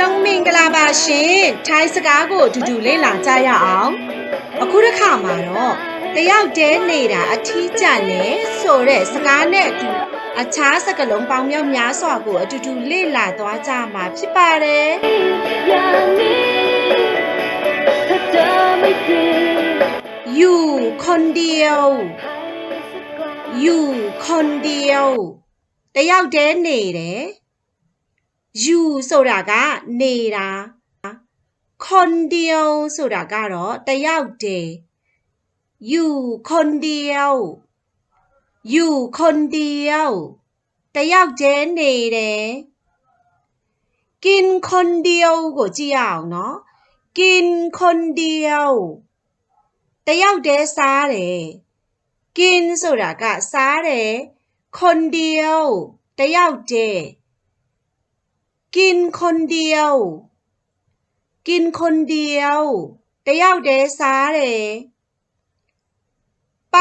လုံးမင်္ဂလာပါရှင်ထိုင်းစကားကိုအတူတူလေ့လာကြရအောင်အခုတစ်ခါမှာတော့တယောက်တည်းနေတာအထီးကျန်နေဆိုတဲ့စကားနဲ့အတူအခြားစကားလုံးပေါင်းမြောက်များစွာကိုအတူတူလေ့လာသွားကြမှာဖြစ်ပါတယ် อยู่คนเดียว อยู่คนเดียวတယောက်တည်းနေတယ် อยู่ဆိုတာကနေတာคนเดียวဆိုတာကတော့တယောက်တည်းอยู่คนเดียวอยู่คนเดียวတယောက်တည်းနေတယ်กินคนเดียวကိုကြည့်ရအောင်နော် กินคนเดียว တယောက်တည်းစားတယ်กินဆိုတာကစားတယ်คนเดียวတယောက်တည်း กินคนเดียว กินคนเดียวเดียวเดซาเลไป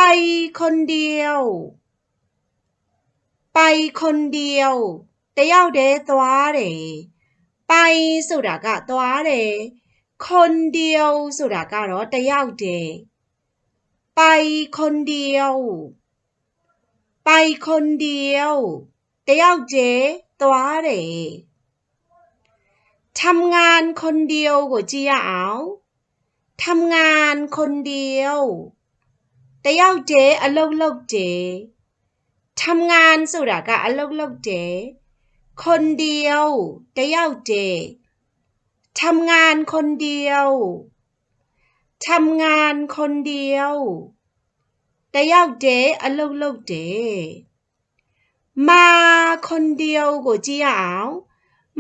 คนเดียว ไปคนเดียวเดียวเดตัวเลไปสุดากะตัวเลคนเดียวสุดากะรอเดียวเดไปคนเดียว ไปคนเดียวเดียวเจตัวเล ทำงานคนเดียวကိုကြည့်ရအောင်ทำงานคนเดียวတယောက်တည်းအလုပ်လုပ်တယ်ทำงานဆိုတာကအလုပ်လုပ်တယ်คนเดียวတယောက်တည်းทำงานคนเดียวทำงานคนเดียวတယောက်တည်းအလုပ်လုပ်တယ်มาคนเดียวကိုကြည့်ရအောင်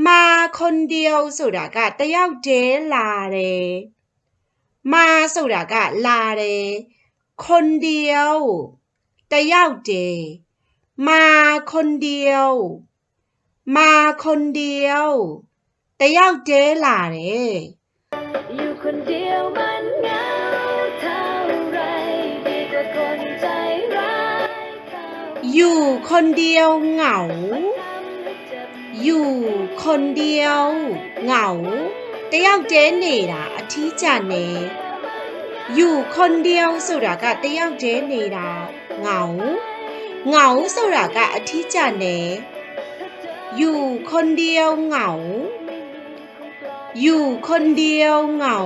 มาคนเดียวဆိုတာကတယောက်တည်းလာတယ်มาဆိုတာကလာတယ်คนเดียวတယောက်တည်းมาคนเดียวมาคนเดียวတယောက်တည်းလာတယ် อยู่คนเดียวมันเหงาเท่าไรดีกว่าคนใจร้ายเข้า อยู่คนเดียวเหงา ทำให้เจ็บ อยู่คนเดียวเหงาတယောက်တည်းနေတာအထီးကျန်နေอยู่คนเดียวဆိုတာကတယောက်တည်းနေတာเหงาเหงาဆိုတာကအထီးကျန်နေอยู่คนเดียวเหงา อยู่คนเดียวเหงา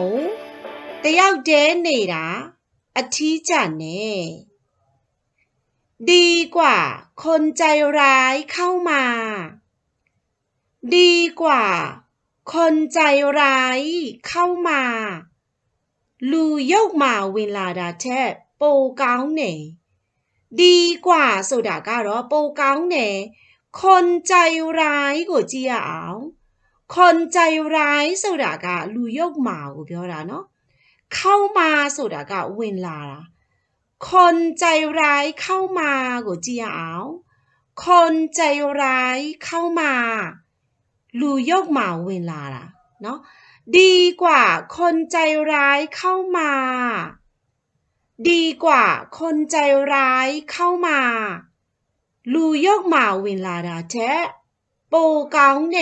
တယောက်တည်းနေတာအထီးကျန်နေดีกว่า คนใจร้ายเข้ามา ดีกว่า คนใจร้ายเข้ามาลูยกมาเวลาดาแช่โปกาวเน่ดีกว่าโซดาการอโปกาวเน่คนใจร้ายกูเจียเอาคนใจร้ายโซดากาลูยกมากูပြောတာเนาะเข้ามาโซดาการเวลาคนใจร้ายเข้ามากูเจียเอาคนใจร้ายเข้ามา ลูยกเหมาเวลาล่ะเนาะดีกว่าคนใจร้ายเข้ามา ดีกว่าคนใจร้ายเข้ามาลูยกเหมาเวลาดาเท้โปเกาเน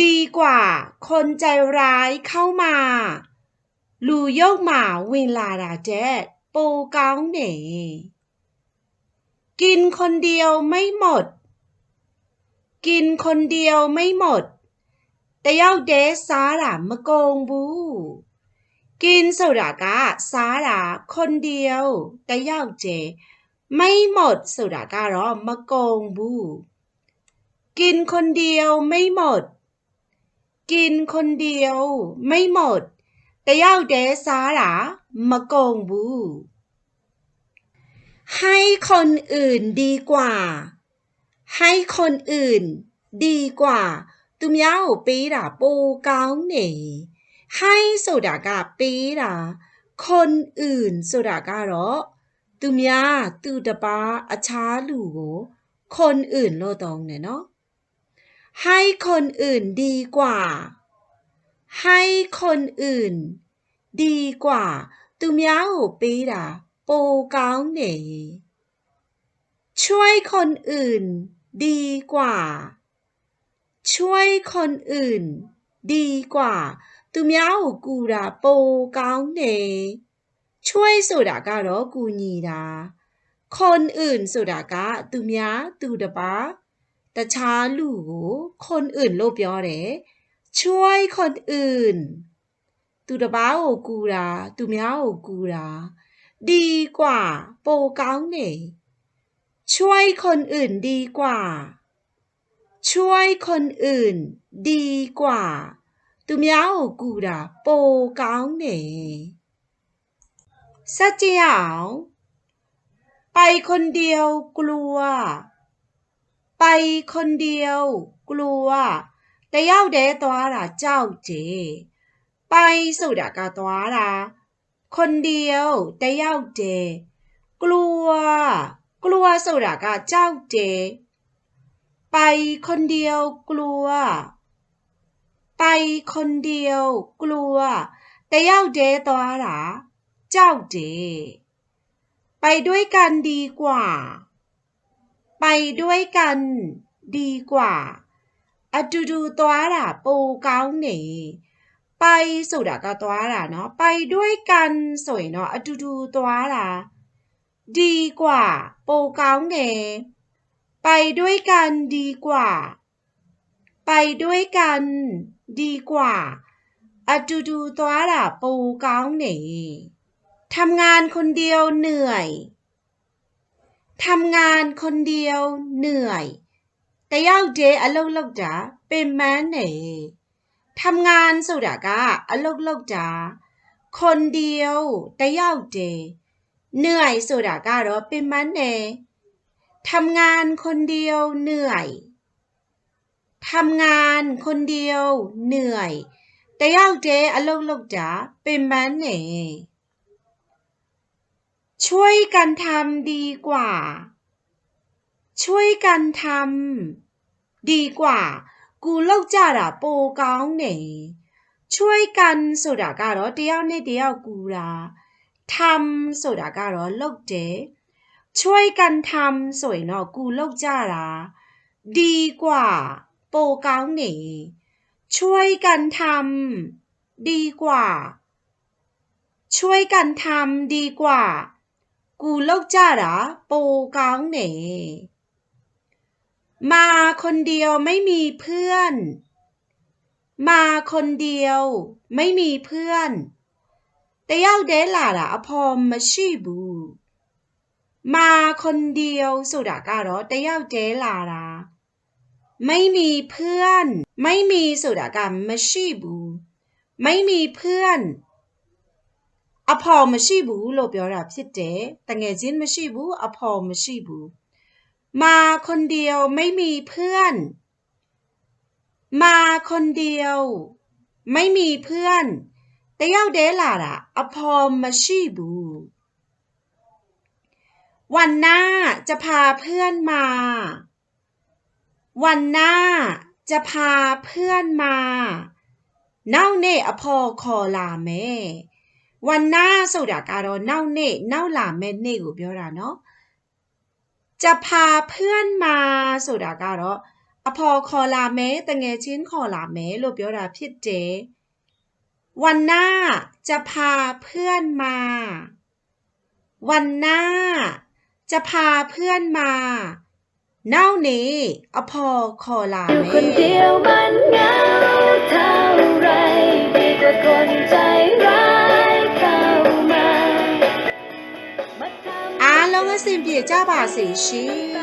ดีกว่าคนใจร้ายเข้ามาลูยกเหมาเวลาดาเท้โปเกาเนกินคนเดียวไม่หมด กินคนเดียวไม่หมด แต่ยอาเดสาหลามะกงบู กินสุดากะสาหลาคนเดียว แต่ยอาเจ ไม่หมดสุดากะรอมะโกงบู กินคนเดียวไม่หมด กินคนเดียวไม่หมด แต่ยอาเดสาหลามะกงบู ให้คนอื่นดีกว่า ให้คนอื่น ดีกว่าตุ้มยาปีด่าปูเกาเหน่ให้สุดากาปีด่าคนอื่นสุดาการอตุ้มยาตูตะปาอาชาลูกคนอื่นโลตองเนาะให้คนอื่นดีกว่า ให้คนอื่น ดีกว่าตุ้มยาปีด่าปูเกาเหน่ช่วยคนอื่น ดีกว่า ช่วยคนอื่น ดีกว่า သူများကိုကူတာပိုကောင်းတယ်ช่วยဆိုတာကတော့ကူညီတာคนอื่นဆိုတာကသူများသူတစ်ပါးတခြားလူကိုคนอื่นလို့ပြောတယ်ช่วยคนอื่น သူတစ်ပါးကိုကူတာသူများကိုကူတာดีกว่าပိုကောင်းတယ် ช่วยคนอื่นดีกว่า ช่วยคนอื่น ดีกว่า သူများကိုကူတာပိုကောင်းတယ်စัจကြည့်ရအောင်ไปคนเดียวกลัว ไปคนเดียว กลัวတယောက်တည်းသွားတာကြောက်တယ်ไปဆိုတာကသွားတာคนเดียวတယောက်တည်းกลัว กลัวဆိုတာကကြောက်တယ်ไปคนเดียวกลัว ไปคนเดียว กลัวတယောက်တည်းသွားတာကြောက်တယ်ไปด้วยกันดีกว่า ไปด้วยกัน ดีกว่า အတူတူသွားတာပိုကောင်းနေไปဆိုတာကသွားတာเนาะไปด้วยกันဆိုရင်တော့အတူတူသွားတာ ดีกว่า โปเกาเงไปด้วยกันดีกว่า ไปด้วยกันดีกว่าอะดูดูตัวละปูเกาเหนทำงานคนเดียวเหนื่อย ทำงานคนเดียวเหนื่อย แต่ยาวเดอลกลกจ๋าเป็นแม่เหนทำงานสุดากะอลกลกจ๋าคนเดียวแต่ยาวเด หนื่อยဆိုတာကတော့ပင်ပန်းနေทำงานคนเดียวเหนื่อย ทำงานคนเดียวเหนื่อยတယောက်တည်းအလုပ်လုပ်တာပင်ပန်းနေช่วยกันทำดีกว่า ช่วยกันทำดีกว่า กูလောက်ကြတာပိုကောင်းနေช่วยกันဆိုတာကတော့တယောက်နဲ့တယောက်ကူတာ ทำဆိုတာကတော့လုပ်တယ်ช่วยกันทำဆိုရင်တော့กูလောက်ကြတာดีกว่าပိုကောင်းနေช่วยกันทำดีกว่า ช่วยกันทำดีกว่า กูလောက်ကြတာပိုကောင်းနေมาคนเดียวไม่มีเพื่อน มาคนเดียว ไม่มีเพื่อน တယောက်တည်းလာတာအဖော်မရှိဘူးมาคนเดียวဆိုတာကတော့တယောက်တည်းလာတာไม่มีเพื่อน ไม่มีဆိုတာကမရှိဘူးไม่มีเพื่อน အဖော်မရှိဘူးလို့ပြောတာဖြစ်တယ်တငယ်ချင်းမရှိဘူးအဖော်မရှိဘူးมาคนเดียวไม่มีเพื่อน มาคนเดียว ไม่มีเพื่อนတ ယောက်တည်းလာတာအဖော်မရှိဘူးวันหน้าจะพาเพื่อนมา วันหน้าจะพาเพื่อนมาနောက်နေ့အဖော်ခေါ်လာမယ်วันหน้าဆိုတာကတော့နောက်နေ့နောက်လာမယ့်နေ့ကိုပြောတာเนาะจะพาเพื่อนมาဆိုတာကတော့အဖော်ခေါ်လာမယ်တငယ်ချင်းခေါ်လာမယ်လို့ပြောတာဖြစ်တယ် วันหน้าจะพาเพื่อนมา วันหน้าจะพาเพื่อนมาเน่านี้อพอคอลาอยู่คนเดียวมันเหงาเท่าไรดีกว่าคนใจร้ายเข้ามาอ่าลงสิมเดีเจ้าบ่าสีชี